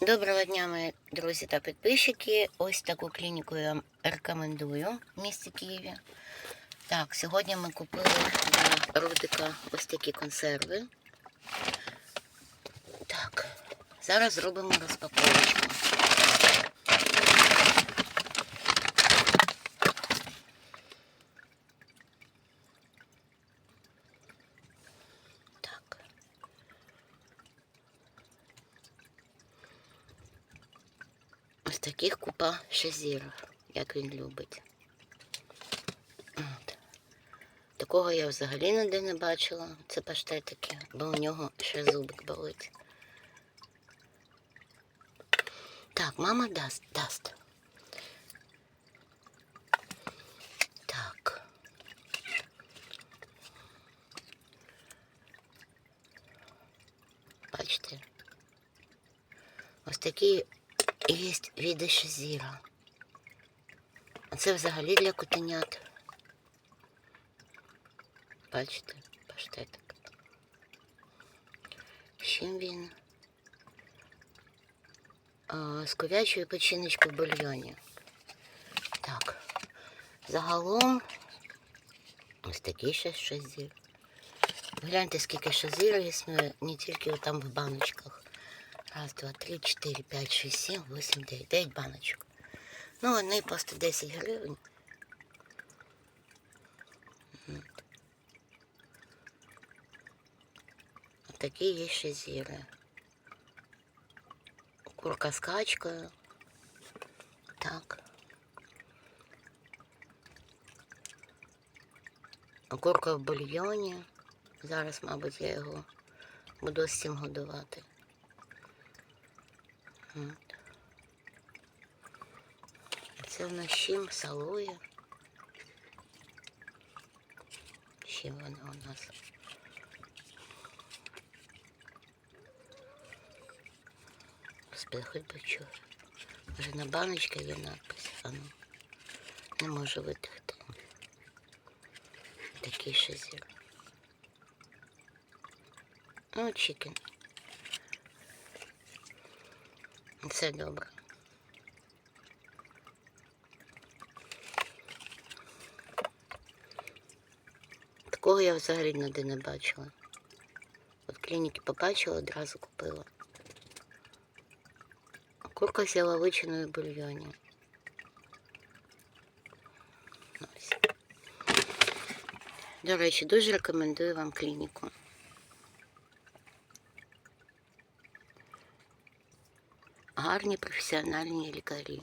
Доброго дня, мої друзі та підписчики. Ось таку клініку я вам рекомендую в місті Києві. Так, сьогодні ми купили для Рудика ось такі консерви. Так, зараз зробимо розпаковочку. Так. Ось таких купа шазірів, як він любить. От. Такого я взагалі ніде не бачила. Це паштетики, бо у нього ще зубик болить. Так, мама дасть, дасть. Так. Бачите? Ось такі є види шазіра. А це взагалі для котенят. Бачите, паштетик. Чим він? З ковячою печіночкою в бульйоні. Так. Загалом ось такий ще шазір. Гляньте, скільки шазірів існує не тільки там в баночках. Раз, два, три, чотири, п'ять, шість, сім, вісім, дев'ять. Дев'ять баночок. Ну, вони по 110 гривень. Такі є ще зіри. Курка з качкою. Так. Курка в бульйоні. Зараз, мабуть, я його буду з цим годувати. От. Це в нас чим салує. Чим вона у нас? Хоч би чого. На баночці є надпис, а ну. Не можу витягти. Такий шазір. Ну, чікен. Це добре. Такого я взагалі ніде не бачила. От клініки побачила, одразу купила. Курка з яловичиною в бульйоні. Ось. До речі, дуже рекомендую вам клініку. Гарні професіональні лікарі.